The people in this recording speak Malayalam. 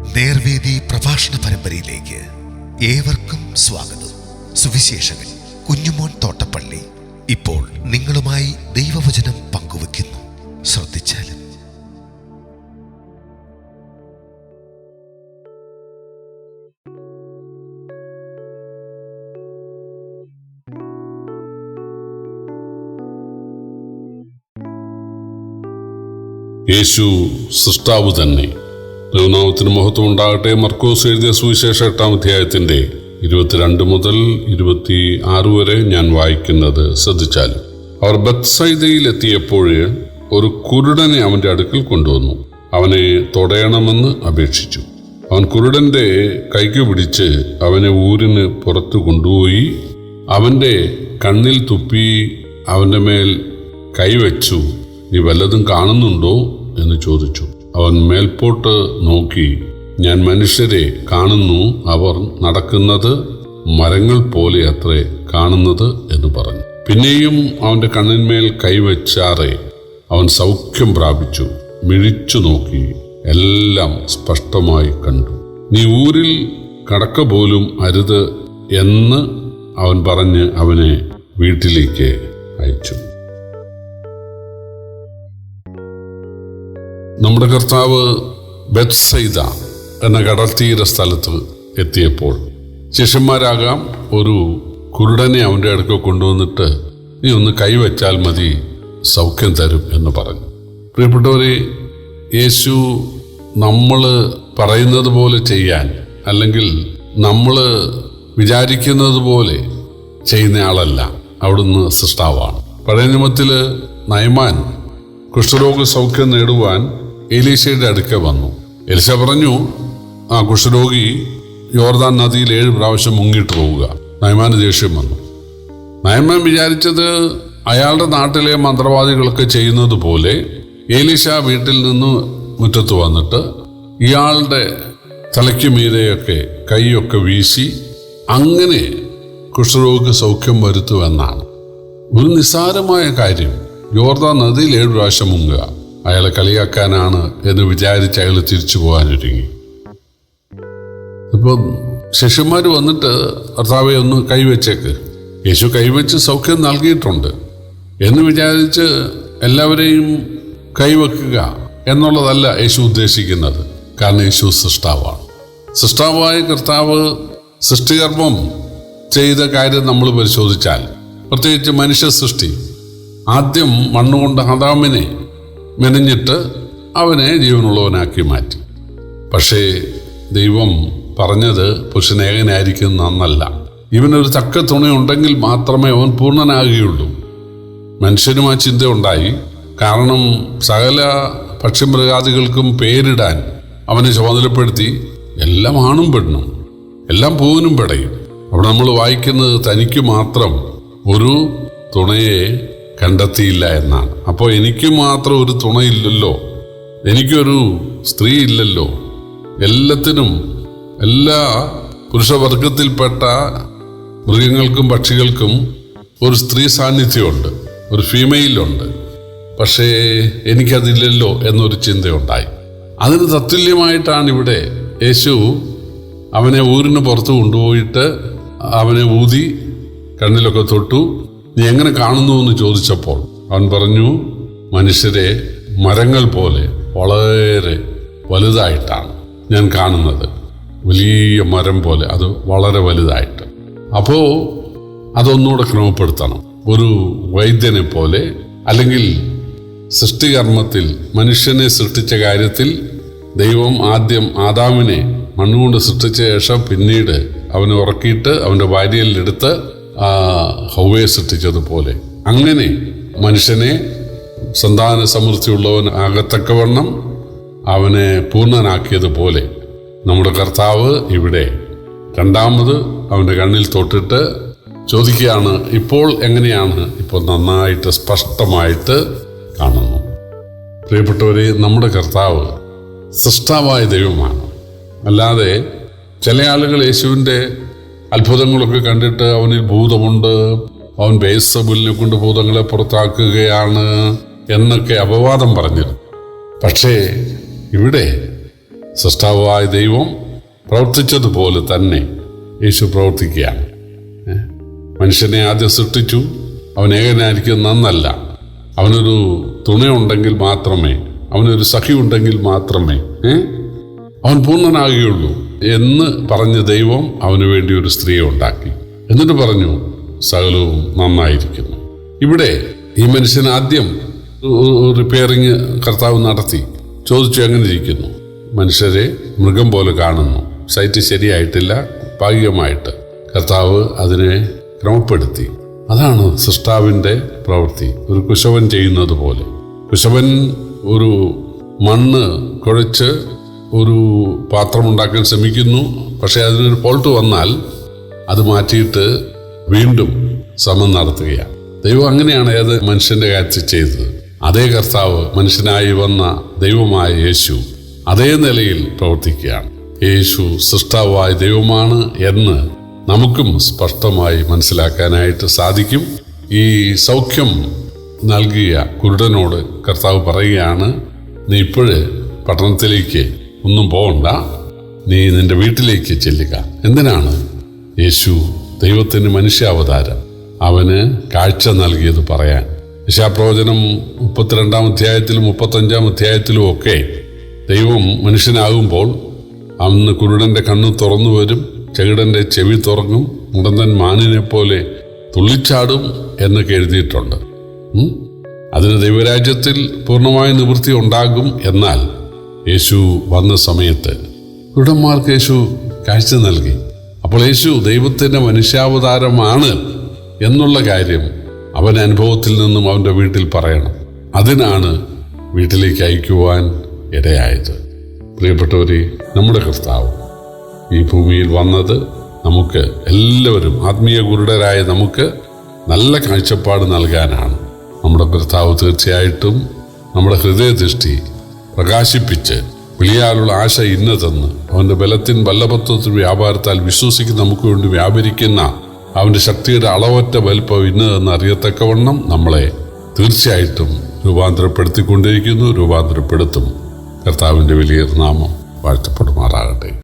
നേർവേദി പ്രഭാഷണ പരമ്പരയിലേക്ക് ഏവർക്കും സ്വാഗതം. സുവിശേഷകൻ കുഞ്ഞുമോൻ തോട്ടപ്പള്ളി ഇപ്പോൾ നിങ്ങളുമായി ദൈവവചനം പങ്കുവെക്കുന്നു ശ്രദ്ധിച്ചാലും. യേശു സൃഷ്ടാവ് തന്നെ. ദൈവനാമത്തിന് മഹത്വം ഉണ്ടാകട്ടെ മർക്കോസ് എഴുതിയ സുവിശേഷ എട്ടാം അധ്യായത്തിന്റെ ഇരുപത്തിരണ്ട് മുതൽ ഇരുപത്തി ആറ് വരെ ഞാൻ വായിക്കുന്നത് ശ്രദ്ധിച്ചാലും. അവർ ബത്സൈദയിൽ എത്തിയപ്പോൾ ഒരു കുരുടനെ അവന്റെ അടുക്കൽ കൊണ്ടുവന്നു. അവനെ തൊടയണമെന്ന് അപേക്ഷിച്ചു. അവൻ കുരുടന്റെ കൈക്ക് പിടിച്ച് അവനെ ഊരിന് പുറത്തു കൊണ്ടുപോയി അവന്റെ കണ്ണിൽ തുപ്പി അവന്റെ മേൽ കൈവച്ചു. നീ വല്ലതും കാണുന്നുണ്ടോ? എന്ന് ചോദിച്ചു. അവൻ മേൽപോട്ട് നോക്കി. ഞാൻ മനുഷ്യരെ കാണുന്നു. അവർ നടക്കുന്നത് മരങ്ങൾ പോലെ അത്രേ കാണുന്നത് എന്ന് പറഞ്ഞു. പിന്നെയും അവന്റെ കണ്ണിന്മേൽ കൈവച്ചാറെ അവൻ സൗഖ്യം പ്രാപിച്ചു. മിഴിച്ചു നോക്കി. എല്ലാം സ്പഷ്ടമായി കണ്ടു. നീ ഊരിൽ കടക്ക പോലും അരുത് എന്ന് അവൻ പറഞ്ഞ് അവനെ വീട്ടിലേക്ക് അയച്ചു. നമ്മുടെ കർത്താവ് ബെത്സൈദ എന്ന കടൽത്തീര സ്ഥലത്ത് എത്തിയപ്പോൾ ശിഷ്യന്മാരാകാം ഒരു കുരുടനെ അവന്റെ അടുക്ക കൊണ്ടുവന്നിട്ട് നീ ഒന്ന് കൈവച്ചാൽ മതി സൗഖ്യം തരും എന്ന് പറഞ്ഞു. പ്രിയപ്പെട്ടവരെ യേശു നമ്മൾ പറയുന്നത് പോലെ ചെയ്യാൻ അല്ലെങ്കിൽ നമ്മൾ വിചാരിക്കുന്നത് പോലെ ചെയ്യുന്നയാളല്ല അവിടുന്ന് സൃഷ്ടാവാണ്. പഴയ നിയമത്തിൽ നയമാൻ കുഷ്ഠരോഗ സൗഖ്യം നേടുവാൻ എലീശയുടെ അടുക്ക വന്നു. എലിശ പറഞ്ഞു ആ കുഷ്ഠരോഗി യോർദാൻ നദിയിൽ ഏഴ് പ്രാവശ്യം മുങ്ങിയിട്ട് പോവുക. നയമാന് ദേഷ്യം വന്നു. നയമാൻ വിചാരിച്ചത് അയാളുടെ നാട്ടിലെ മന്ത്രവാദികളൊക്കെ ചെയ്യുന്നത് പോലെ ഏലീശ വീട്ടിൽ നിന്ന് മുറ്റത്ത് വന്നിട്ട് ഇയാളുടെ തലയ്ക്ക് മീതെയൊക്കെ കൈയൊക്കെ വീശി അങ്ങനെ കുഷ്ഠരോഗിക്ക് സൗഖ്യം വരുത്തുമെന്നാണ്. ഒരു നിസ്സാരമായ കാര്യം. യോർദാൻ നദിയിൽ ഏഴ് പ്രാവശ്യം മുങ്ങുക. അയാളെ കളിയാക്കാനാണ് എന്ന് വിചാരിച്ച് അയാൾ തിരിച്ചു പോകാനൊരുങ്ങി ഇപ്പം ശിഷ്യന്മാർ വന്നിട്ട് കർത്താവെ ഒന്ന് കൈവച്ചേക്ക്. യേശു കൈവച്ച് സൗഖ്യം നൽകിയിട്ടുണ്ട് എന്ന് വിചാരിച്ച് എല്ലാവരെയും കൈവെക്കുക എന്നുള്ളതല്ല യേശു ഉദ്ദേശിക്കുന്നത്. കാരണം യേശു സൃഷ്ടാവാണ്. സൃഷ്ടാവായ കർത്താവ് സൃഷ്ടികർമ്മം ചെയ്ത കാര്യം നമ്മൾ പരിശോധിച്ചാൽ പ്രത്യേകിച്ച് മനുഷ്യ സൃഷ്ടി ആദ്യം മണ്ണുകൊണ്ട് ഹദാമിനെ മെനഞ്ഞിട്ട് അവനെ ജീവനുള്ളവനാക്കി മാറ്റി. പക്ഷേ ദൈവം പറഞ്ഞത് പുരുഷനേകനായിരിക്കും നന്നല്ല. ഇവനൊരു ചക്ക തുണി ഉണ്ടെങ്കിൽ മാത്രമേ അവൻ പൂർണനാകുകയുള്ളൂ. മനുഷ്യനും ആ ചിന്ത ഉണ്ടായി. കാരണം സകല പക്ഷിമൃഗാദികൾക്കും പേരിടാൻ അവനെ ചുമതലപ്പെടുത്തി എല്ലാം ആണും പെണ്ണും എല്ലാം പൂവിനും പെടയും. അവിടെ നമ്മൾ വായിക്കുന്നത് തനിക്ക് മാത്രം ഒരു തുണയെ കണ്ടെത്തിയില്ല എന്നാണ്. അപ്പോൾ എനിക്ക് മാത്രം ഒരു തുണയില്ലല്ലോ. എനിക്കൊരു സ്ത്രീ ഇല്ലല്ലോ എല്ലാത്തിനും എല്ലാ പുരുഷവർഗത്തിൽപ്പെട്ട മൃഗങ്ങൾക്കും പക്ഷികൾക്കും ഒരു സ്ത്രീ സാന്നിധ്യമുണ്ട്. ഒരു ഫീമെയിലുണ്ട് പക്ഷേ എനിക്കതില്ലല്ലോ എന്നൊരു ചിന്തയുണ്ടായി. അതിന് തത്തുല്യമായിട്ടാണ് ഇവിടെ യേശു അവനെ ഊരിന് പുറത്ത് കൊണ്ടുപോയിട്ട് അവനെ ഊതി കണ്ണിലൊക്കെ തൊട്ടു. നീ എങ്ങനെ കാണുന്നു എന്ന് ചോദിച്ചപ്പോൾ അവൻ പറഞ്ഞു മനുഷ്യരെ മരങ്ങൾ പോലെ വളരെ വലുതായിട്ടാണ് ഞാൻ കാണുന്നത്. വലിയ മരം പോലെ അത് വളരെ വലുതായിട്ട്. അപ്പോൾ അതൊന്നുകൂടെ ക്രമപ്പെടുത്തണം. ഒരു വൈദ്യനെ പോലെ അല്ലെങ്കിൽ സൃഷ്ടികർമ്മത്തിൽ മനുഷ്യനെ സൃഷ്ടിച്ച കാര്യത്തിൽ ദൈവം ആദ്യം ആദാമിനെ മണ്ണുകൊണ്ട് സൃഷ്ടിച്ച ശേഷം പിന്നീട് അവനെ ഉറക്കിയിട്ട് അവന്റെ ഭാര്യയിലെടുത്ത് ഹൗവയെ സൃഷ്ടിച്ചതുപോലെ. അങ്ങനെ മനുഷ്യനെ സന്താന സമൃദ്ധിയുള്ളവൻ ആകത്തക്കവണ്ണം അവനെ പൂർണനാക്കിയതുപോലെ നമ്മുടെ കർത്താവ് ഇവിടെ രണ്ടാമത് അവന്റെ കണ്ണിൽ തൊട്ടിട്ട് ചോദിക്കുകയാണ് ഇപ്പോൾ എങ്ങനെയാണ് ഇപ്പോൾ നന്നായിട്ട് സ്പഷ്ടമായിട്ട് കാണുന്നു? പ്രിയപ്പെട്ടവരെ നമ്മുടെ കർത്താവ് സൃഷ്ടാവായ ദൈവമാണ്. അല്ലാതെ ചില ആളുകൾ യേശുവിന്റെ അത്ഭുതങ്ങളൊക്കെ കണ്ടിട്ട് അവനിൽ ഭൂതമുണ്ട്. അവൻ ബേസബുലിനെ കൊണ്ട് ഭൂതങ്ങളെ പുറത്താക്കുകയാണ് എന്നൊക്കെ അപവാദം പറഞ്ഞിരുന്നു. പക്ഷേ ഇവിടെ സൃഷ്ടാവായ ദൈവം പ്രവർത്തിച്ചതുപോലെ തന്നെ യേശു പ്രവർത്തിക്കുകയാണ്? മനുഷ്യനെ ആദ്യം സൃഷ്ടിച്ചു. അവൻ ഏകനായിരിക്കും നന്നല്ല. അവനൊരു തുണയുണ്ടെങ്കിൽ മാത്രമേ അവനൊരു സഖി ഉണ്ടെങ്കിൽ മാത്രമേ അവൻ പൂർണനാകുകയുള്ളൂ. എന്ന് പറഞ്ഞ ദൈവം അവന് വേണ്ടി ഒരു സ്ത്രീയെ ഉണ്ടാക്കി. എന്നിട്ട് പറഞ്ഞു സകലവും നന്നായിരിക്കുന്നു. ഇവിടെ ഈ മനുഷ്യൻ ആദ്യം റിപ്പയറിങ് കർത്താവ് നടത്തി. ചോദിച്ചു എങ്ങനെ ഇരിക്കുന്നു? മനുഷ്യരെ മൃഗം പോലെ കാണുന്നു. സൈറ്റ് ശരിയായിട്ടില്ല ഭാഗികമായിട്ട്. കർത്താവ് അതിനെ ക്രമപ്പെടുത്തി. അതാണ് സൃഷ്ടാവിന്റെ പ്രവൃത്തി. ഒരു കുശവൻ ചെയ്യുന്നത് പോലെ. കുശവൻ ഒരു മണ്ണ് കുഴച്ച് ഒരു പാത്രം ഉണ്ടാക്കാൻ ശ്രമിക്കുന്നു. പക്ഷേ അതിനൊരു ഫോൾട്ട് വന്നാൽ അത് മാറ്റിയിട്ട് വീണ്ടും ശ്രമം നടത്തുകയാണ്. ദൈവം അങ്ങനെയാണ് ഏത് മനുഷ്യന്റെ കാര്യത്തിൽ ചെയ്തത്. അതേ കർത്താവ് മനുഷ്യനായി വന്ന ദൈവമായ യേശു അതേ നിലയിൽ പ്രവർത്തിക്കുകയാണ്. യേശു സൃഷ്ടാവായ ദൈവമാണ് എന്ന് നമുക്കും സ്പഷ്ടമായി മനസ്സിലാക്കാനായിട്ട് സാധിക്കും. ഈ സൗഖ്യം നൽകിയ കുരുടനോട് കർത്താവ് പറയുകയാണ് നീ ഇപ്പോഴ് പട്ടണത്തിലേക്ക് ഒന്നും പോകണ്ട. നീ നിന്റെ വീട്ടിലേക്ക് ചെല്ലുക. എന്തിനാണ്? യേശു ദൈവത്തിന് മനുഷ്യാവതാരം. അവന് കാഴ്ച നൽകിയത് പറയാൻ. യശാപ്രവചനം മുപ്പത്തിരണ്ടാം അധ്യായത്തിലും മുപ്പത്തഞ്ചാം അധ്യായത്തിലും ഒക്കെ ദൈവം മനുഷ്യനാകുമ്പോൾ അന്ന് കുരുടന്റെ കണ്ണ് തുറന്നു വരും ചകിടന്റെ ചെവി തുറങ്ങും മുടന്തൻ മാനിനെ പോലെ തുള്ളിച്ചാടും എന്നൊക്കെ എഴുതിയിട്ടുണ്ട്? അതിന് ദൈവരാജ്യത്തിൽ പൂർണമായ നിവൃത്തി ഉണ്ടാകും എന്നാൽ യേശു വന്ന സമയത്ത് കുരുടന്മാർക്ക് യേശു കാഴ്ച നൽകി. അപ്പോൾ യേശു ദൈവത്തിന്റെ മനുഷ്യാവതാരമാണ് എന്നുള്ള കാര്യം അവൻ അനുഭവത്തിൽ നിന്നും അവന്റെ വീട്ടിൽ പറയണം. അതിനാണ് വീട്ടിലേക്ക് അയക്കുവാൻ ഇടയായത്. പ്രിയപ്പെട്ടവരെ നമ്മുടെ കർത്താവ് ഈ ഭൂമിയിൽ വന്നത് നമുക്ക് എല്ലാവരും ആത്മീയ ഗുരുടരായ നമുക്ക് നല്ല കാഴ്ചപ്പാട് നൽകാനാണ്. നമ്മുടെ കർത്താവ് തീർച്ചയായിട്ടും നമ്മുടെ ഹൃദയദൃഷ്ടി പ്രകാശിപ്പിച്ച് വിളിയാലുള്ള ആശ ഇന്നതെന്ന് അവന്റെ ബലത്തിൻ വല്ലഭത്വത്തിൽ വ്യാപാരത്താൽ വിശ്വസിക്കുന്ന നമുക്ക് വേണ്ടി വ്യാപരിക്കുന്ന അവന്റെ ശക്തിയുടെ അളവറ്റ വലിപ്പം ഇന്നതെന്ന് അറിയത്തക്കവണ്ണം നമ്മളെ തീർച്ചയായിട്ടും രൂപാന്തരപ്പെടുത്തിക്കൊണ്ടിരിക്കുന്നു രൂപാന്തരപ്പെടുത്തും. കർത്താവിന്റെ വലിയ നാമം വാഴ്ത്തപ്പെടുമാറാകട്ടെ.